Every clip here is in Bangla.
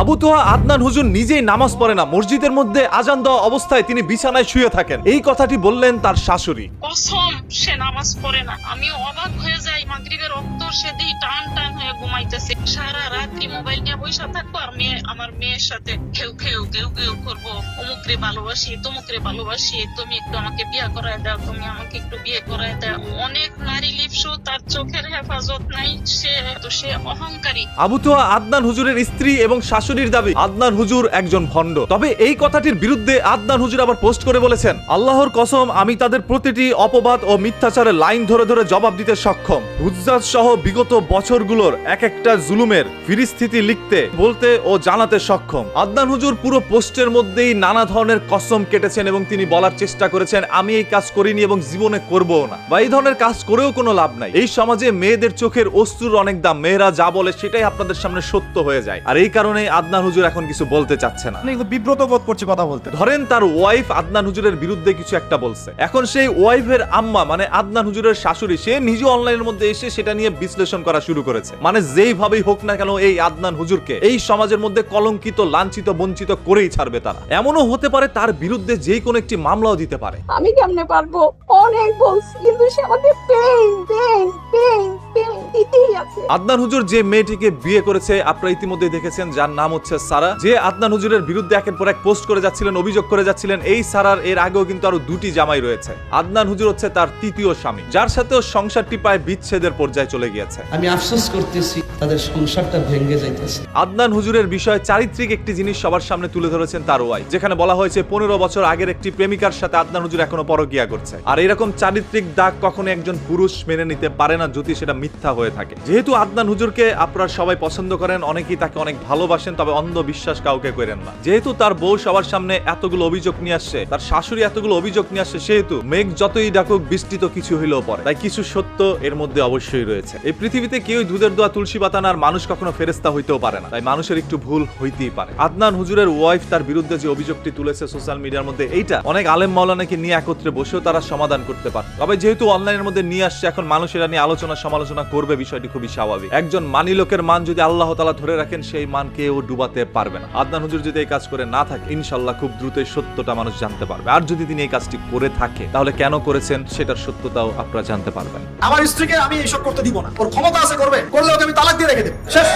আবু তোহা আদনান হুজুর নিজেই নামাজ পড়ে না। মসজিদের মধ্যে আজান দেওয়া অবস্থায় তিনি বিছানায় শুয়ে থাকেন। এই কথাটি বললেন তার শাশুড়ি। কসম, সে নামাজ পড়ে না। আমি অবাক হয়ে যাই, মাগরিবের অন্তর সে টান টান হয়ে ঘুমাইতেছে। সারা রাত্রি মোবাইল নিয়ে বসে থাকব আর মেয়ে আমার মেয়ের সাথে খেউ খেউ, কেউ কেউ করব। অমুকরে ভালোবাসি, তমুকরে ভালোবাসি, তুমি একটু আমাকে বিয়ে করায় দাও, তুমি আমাকে একটু বিয়ে করায় দাও। অনেক নারী লিপসু তার চোখের হেফাজত নাই, সে তো সে অহংকারী। আবু তোহা আদনান হুজুরের স্ত্রী এবং শাশুড়ির দাবি, আদনান হুজুর একজন ভণ্ড। তবে এই কথাটির বিরুদ্ধে আদনান হুজুর আবার পোস্ট করে বলেছেন, আল্লাহর কসম, আমি তাদের প্রতিটি অপবাদ ও মিথ্যাচারের লাইন ধরে ধরে জবাব দিতে সক্ষম। হুজ্জাজ সহ বিগত বছরগুলোর এক একটা জুলুমের ফিরিস্থিতি লিখতে, বলতে ও জানাতে সক্ষম। আদনান হুজুর পুরো পোস্টের মধ্যেই নানা ধরনের কসম কেটেছেন এবং তিনি বলার চেষ্টা করেছেন আমি এই কাজ করিনি এবং জীবনে করবও না। বা এই ধরনের কাজ করেও কোনো লাভ নাই। এই সমাজে মেয়েদের চোখের অস্ত্রুর অনেক দাম। মেয়েরা যা বলে সেটাই আপনাদের সামনে সত্য হয়ে যায়। আর এই কারণে আদনান হুজুর এখন কিছু বলতে চাচ্ছে না। বিব্রত বোধ করছি কথা বলতে। ধরেন তার ওয়াইফ আদনান হুজুরের বিরুদ্ধে কিছু একটা বলছে। এখন সেই ওয়াইফের আম্মা মানে আদনান হুজুরের শাশুড়ি সে নিজে অনলাইনের মধ্যে এসে সেটা নিয়ে বিশ্লেষণ করা শুরু করেছে। মানে যেইভাবেই হোক না কেন এই আদনান হুজুরকে এই সমাজের মধ্যে কলঙ্কিত লাঞ্ছিত বঞ্চিত করেই ছাড়বে তারা। এমনও হতে পারে তার বিরুদ্ধে যে কোনো একটি মামলাও দিতে পারে। আমি কেমনে পারব? অনেক বলছি কিন্তু সে আমাকে পেইন পেইন পেইন পেইন দিতেই আছে। আদনান হুজুর যে মেয়েটিকে বিয়ে করেছে আপনারা ইতিমধ্যে দেখেছেন যার নাম হচ্ছে সারা। যে আদনান হুজুরের বিরুদ্ধে একের পর এক পোস্ট করে যাচ্ছিলেন অভিযোগ করে যাচ্ছিলেন এই সারার এর আগেও কিন্তু আরও দুটি জামাই রয়েছে। আদনান হুজুর হচ্ছে তার তৃতীয় স্বামী যার সাথেও সংসারটি প্রায় বিচ্ছেদের পর্যায়ে চলে গিয়েছে। আমি আফসোস করতেছি তাদের সংসারটা ভেঙে যাইতেছে। আদনান হুজুরের বিষয়ে চারিত্রিক একটি জিনিস সবার সামনে তুলে ধরেছেন তার ওয়াই, যেখানে বলা হয়েছে পনেরো বছর আগের একটি প্রেমিকার সাথে আদনান হুজুর এখনও পরকিয়া করছে। আর এরকম চারিত্রিক দাগ কখনো একজন পুরুষ মেনে নিতে পারে না যদি সেটা মিথ্যা হয়ে থাকে। যেহেতু আদনান হুজুরকে আপনারা সবাই পছন্দ করেন, অনেকেই তাকে অনেক ভালোবাসেন, তবে অন্ধ বিশ্বাস কাউকে করেন না। যেহেতু তার বউ সবার সামনে এতগুলো অভিযোগ নিয়ে আসছে, তার শাশুড়ি এতগুলো অভিযোগ নিয়ে আসছে, সেহেতু মেঘ যতই ডাকুক বৃষ্টি তো কিছু হইলেও পরে তাই কিছু সত্য এর মধ্যে অবশ্যই রয়েছে। এই পৃথিবীতে কেউই দুধের দোয়া তুলসী আর মানুষ কখনো ফেরেস্তা হইতেও পারে না। তাই মানুষের একটু ভুল হইতেই পারে। আদনান হুজুরের ওয়াইফ তার বিরুদ্ধে যে অভিযোগটি তুলেছে সোশ্যাল মিডিয়ার মধ্যে, এইটা অনেক আলেম মাওলানাকে নিয়ে একত্রে বসেও তারা সমাধান করতে পারে। তবে যেহেতু অনলাইনের মধ্যে নিয়ে আসছে, এখন মানুষ এটা নিয়ে আলোচনা সমালোচনা করবে, বিষয়টি খুবই স্বাভাবিক। একজন মানি লোকের মান যদি আল্লাহ তালা ধরে রাখেন, সেই মান কেউ ডুবাতে পারবে না। আদনান হুজুর যদি এই কাজ করে না থাকে ইনশাল্লাহ খুব দ্রুতই সত্যটা মানুষ জানতে পারবে। আর যদি তিনি এই কাজটি করে থাকে, তাহলে কেন করেছেন সেটার সত্যতাও আপনারা জানতে পারবেন। আমার স্ত্রীকে আমি এইসব করতে দিব না। ওর ক্ষমতা আছে করবে। করলে আমি তালাক দিয়ে রেখে দেবো। শেষ।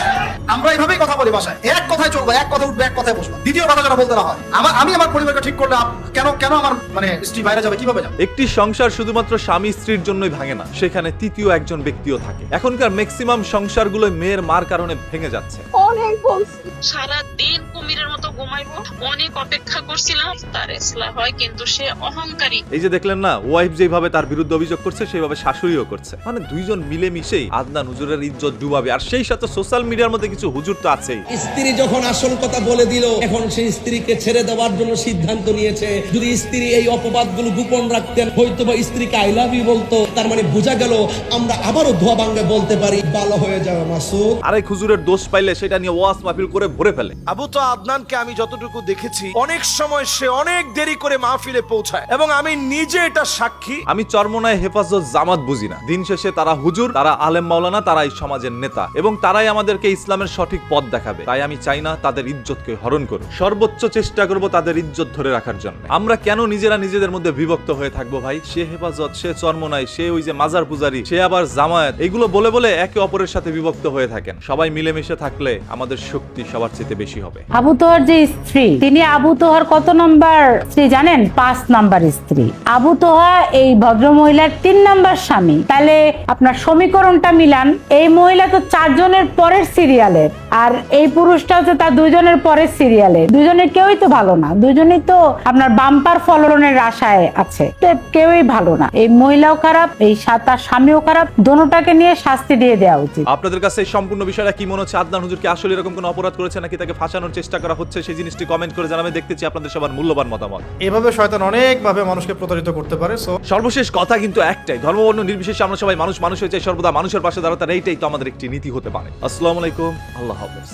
আমরা এইভাবেই কথা বলি বাসায়। এক কথায় চলবো এক কথা উঠবে এক কথায় বসবো। দ্বিতীয় কথা যেন বলতে না হয় আমার আমি আমার পরিবারকে ঠিক করলে কেন কেন আমার মানে স্ত্রী বাইরে যাবে কীভাবে যাবে? একটি সংসার শুধুমাত্র স্বামী স্ত্রীর জন্যই ভাঙে না সেখানে তৃতীয় একজন ব্যক্তিও থাকে। এখনকার ম্যাক্সিমাম সংসারগুলো মেয়ের মার কারণে ভেঙে যাচ্ছে। অনেক বলছি। সারা দিন কুমিরের মতো ঘুমাইবো। অনেক অপেক্ষা করছিলাম তার হয় কিন্তু সে অহংকারী। এই যে দেখলেন না ওয়াইফ যেভাবে তার বিরুদ্ধে অভিযোগ করছে সেইভাবে শাশুড়িও করছে। মানে দুইজন মিলে মিশেই আদনান হুজুরের ইজ্জত ডুবাবে আর সেই সাথে সোশ্যাল মিডিয়ার মধ্যে কিছু হুজুর তো আছেই। স্ত্রী যখন আসল কথা বলে দিল এখন সেই স্ত্রীকে ছেড়ে দেওয়ার জন্য সিদ্ধান্ত নিয়েছে। যদি স্ত্রী এই অপবাদগুলো গোপন রাখতেন হয়তো বা স্ত্রীকে আই লাভ ইউ বলতো। তার মানে বোঝা গেল আমরা আবারও ধোয়া ভাঙ্গে বলতে পারি ভালো হয়ে যাবে মাসুদ। আরেক হুজুরের দোষ পাইলে সেটা নিয়ে ওয়াজ মাহফিল করে ভরে ফেলে। আবু তো আদনানকে আমি যতটুকু দেখেছি অনেক সময় সে অনেক দেরি করে মাহফিলে পৌঁছায় এবং আমি নিজে এটা সাক্ষী। আমি চরমনায় হেফাজত জামাত বুঝি না। দিন শেষে তারা হুজুর তারা আলেম মাওলানা তারা এই সমাজের নেতা। এবং তারাই আমাদেরকে ইসলামের সঠিক পথ দেখাবে। তাই আমি চাই না তাদের ইজ্জতকে হরণ করুক। সর্বোচ্চ চেষ্টা করব তাদের ইজ্জত ধরে রাখার জন্য। আমরা কেন নিজেরা নিজেদের মধ্যে বিভক্ত হয়ে থাকব ভাই? সে হেফাজত, সে চরমনাই, সে ওই যে মাজার পূজারি, সে আবার জামায়াত। এগুলো বলে বলে একে অপরের সাথে বিভক্ত হয়ে থাকেন। সবাই মিলেমিশে থাকলে আমাদের শক্তি সবার চেয়ে বেশি হবে। আবু তোহার যে স্ত্রী, তিনি আবু তোহার কত নম্বর স্ত্রী জানেন? পাঁচ নাম্বার স্ত্রী। আবু তোহা এই ভদ্র মহিলার তিন নাম্বার স্বামী। তাহলে আপনার সমীকরণটা মিলান। এই মহিলা তো চারজনের পরের সিরিয়ালের আর এই পুরুষটা হচ্ছে তার দুজনের পরের সিরিয়ালে দুজনের কেউই তো ভালো না। দুজনেই তো আপনার বাম্পার ফলনের আশায় আছে। তো কেউই ভালো না। এই মহিলাও খারাপ এই তার স্বামীও খারাপ। দোনোটাকে নিয়ে শাস্তি দিয়ে দেওয়া উচিত। আপনাদের কাছে এই সম্পূর্ণ বিষয়টা কি মনে হচ্ছে? আদনান হুজুর কি আসলে এরকম কোনো অপরাধ করেছে নাকি তাকে ফাঁসানোর চেষ্টা করা হচ্ছে? সেই জিনিসটি কমেন্ট করে জানাবে। দেখতেছি আপনাদের সবার মূল্যবান মতামত। এভাবে শয়তান অনেক ভাবে মানুষকে প্রতারিত করতে পারে সো সর্বশেষ কথা কিন্তু একটাই। ধর্মবর্ণ নির্বিশেষে আমরা সবাই মানুষ মানুষ হয়ে চাই সর্বদা মানুষের পাশে দাঁড়াতে। এইটাই তো আমাদের একটি নীতি হতে পারে। আসসালামু আলাইকুম আল্লাহ হাফেজ।